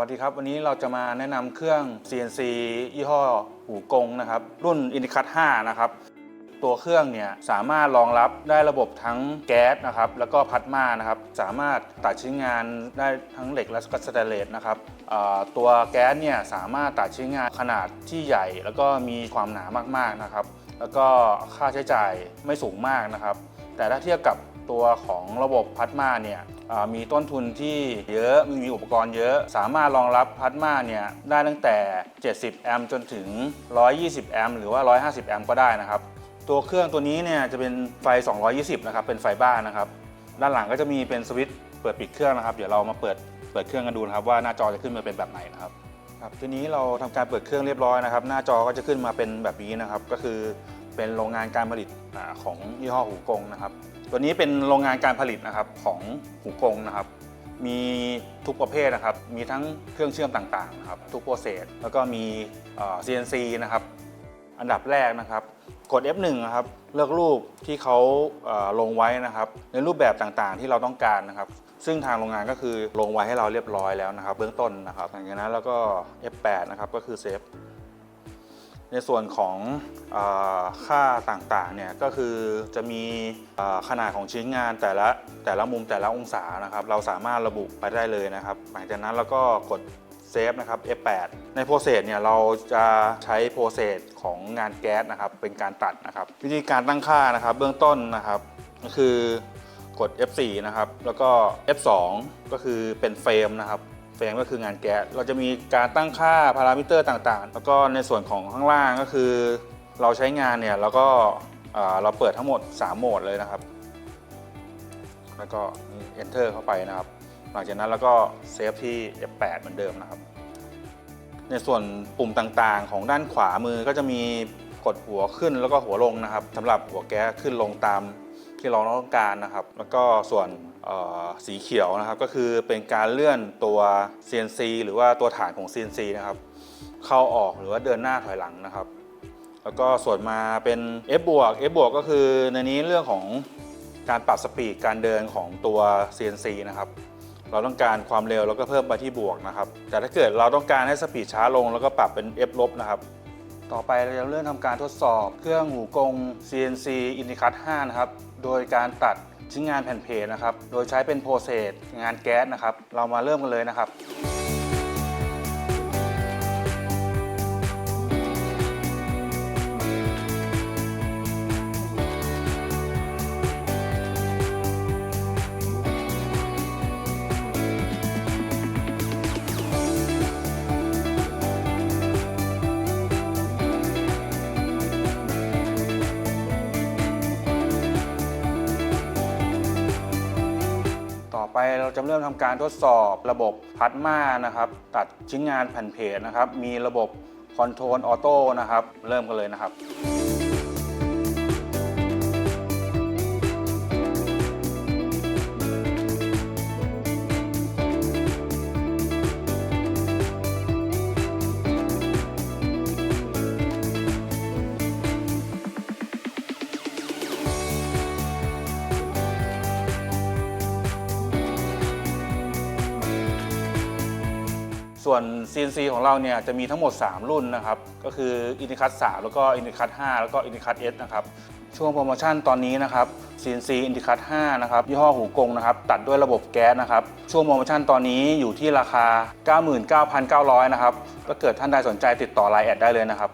วัสดีครับ วันนี้เราจะมาแนะนำเครื่อง CNC ยี่ห้อหูกงนะครับ รุ่น i n d i c a t 5 นะครับ ตัวเครื่องเนี่ยสามารถรองรับได้ระบบทั้งแก๊สนะครับ แล้วก็พัดมานะครับ สามารถตัดชิ้นงานได้ทั้งเหล็กและก็สแตนเลสนะครับตัวแก๊สเนี่ยสามารถตัดชิ้นงานขนาดที่ใหญ่ แล้วก็มีความหนามากๆนะครับ แล้วก็ค่าใช้จ่ายไม่สูงมากนะครับ แต่ถ้าเทียบกับ ตัวของระบบพัดมาเนี่ยมีต้นทุนที่เยอะมีอุปกรณ์เยอะ สามารถรองรับพัดมาเนี่ยได้ตั้งแต่ 70 แอมป์จนถึง 120 แอมป์หรือว่า 150 แอมป์ก็ได้นะครับ ตัวเครื่องตัวนี้เนี่ยจะเป็นไฟ 220 นะครับ เป็นไฟบ้านนะครับ ด้านหลังก็จะมีเป็นสวิตช์เปิดปิดเครื่องนะครับ เดี๋ยวเรามาเปิดเปิดเครื่องกันดูนะครับว่าหน้าจอจะขึ้นมาเป็นแบบไหนนะครับครับทีนี้เราทำการเปิดเครื่องเรียบร้อยนะครับ หน้าจอก็จะขึ้นมาเป็นแบบนี้นะครับ ก็คือ เป็นโรงงานการผลิตของยี่ห้อหูกงนะครับ ตัวนี้เป็นโรงงานการผลิตนะครับของหูกงนะครับ มีทุกประเภทนะครับ มีทั้งเครื่องเชื่อมต่างๆนะครับ ทุกโปรเซสแล้วก็มี CNC นะครับ อันดับแรกนะครับ กด F1 นะครับ เลือกรูปที่เขาลงไว้นะครับ ในรูปแบบต่างๆที่เราต้องการนะครับซึ่งทางโรงงานก็คือลงไว้ให้เราเรียบร้อยแล้วนะครับ เบื้องต้นนะครับหลังจากนั้นแล้วก็ F8 นะครับก็คือเซฟ ในส่วนของอค่าต่างๆเนี่ยก็คือจะมีขนาดของชิ้นงานแต่ละแต่ละมุมแต่ละองศานะครับ เราสามารถระบุไปได้เลยนะครับ หลังจากนั้นเราก็กดเซฟนะครับ F8 ในโปรเซสเนี่ยเราจะใช้โปรเซสของงานแก๊สนะครับ เป็นการตัดนะครับ วิธีการตั้งค่านะครับ เบื้องต้นนะครับก็คือกด F4 นะครับ แล้วก็ F2 ก็คือเป็นเฟรมนะครับ เฟรมก็คืองานแก๊สเราจะมีการตั้งค่าพารามิเตอร์ต่างๆ แล้วก็ในส่วนของข้างล่างก็คือ เราใช้งานเนี่ยแล้วก็เราเปิดทั้งหมด 3 โหมดเลยนะครับ แล้วก็ enter เข้าไปนะครับ หลังจากนั้นแล้วก็เซฟที่ F8 เหมือนเดิมนะครับ ในส่วนปุ่มต่างๆ ของด้านขวามือก็จะมีกดหัวขึ้นแล้วก็หัวลงนะครับสำหรับหัวแก๊สขึ้นลงตาม ที่เราต้องการนะครับ แล้วก็ส่วนสีเขียวนะครับ ก็คือเป็นการเลื่อนตัว CNC หรือว่าตัวฐานของ CNC นะครับ เข้าออกหรือว่าเดินหน้าถอยหลังนะครับ แล้วก็ส่วนมาเป็น F บวก F บวกก็คือในนี้เรื่องของการปรับสปีดการเดินของตัว CNC นะครับเราต้องการความเร็วแล้วก็เพิ่มไปที่บวกนะครับ แต่ถ้าเกิดเราต้องการให้สปีดช้าลงแล้วก็ปรับเป็น F ลบนะครับ ต่อไปเราจะเริ่มทำการทดสอบเครื่องหูกง CNC IndiCut 5 นะครับ โดยการตัดชิ้นงานแผ่นเพจนะครับ โดยใช้เป็นโปรเซสงานแก๊สนะครับ เรามาเริ่มกันเลยนะครับ ต่อไปเราจะเริ่มทำการทดสอบระบบพัดมานะครับ ตัดชิ้นงานแผ่นเพจนะครับ มีระบบคอนโทรลออโต้นะครับ เริ่มกันเลยนะครับ ส่วน CNC ของเราเนี่ยจะมีทั้งหมด 3 รุ่นนะครับ ก็คือ Indicat 3 แล้วก็ Indicat 5 แล้วก็ Indicat S นะครับ ช่วงโปรโมชั่นตอนนี้นะครับ CNC Indicat 5 นะครับ ยี่ห้อหูกงนะครับ ตัดด้วยระบบแก๊สนะครับ ช่วงโปรโมชั่นตอนนี้อยู่ที่ราคา 99,900 นะครับถ้าเกิดท่านใดสนใจติดต่อไลน์แอดได้เลยนะครับ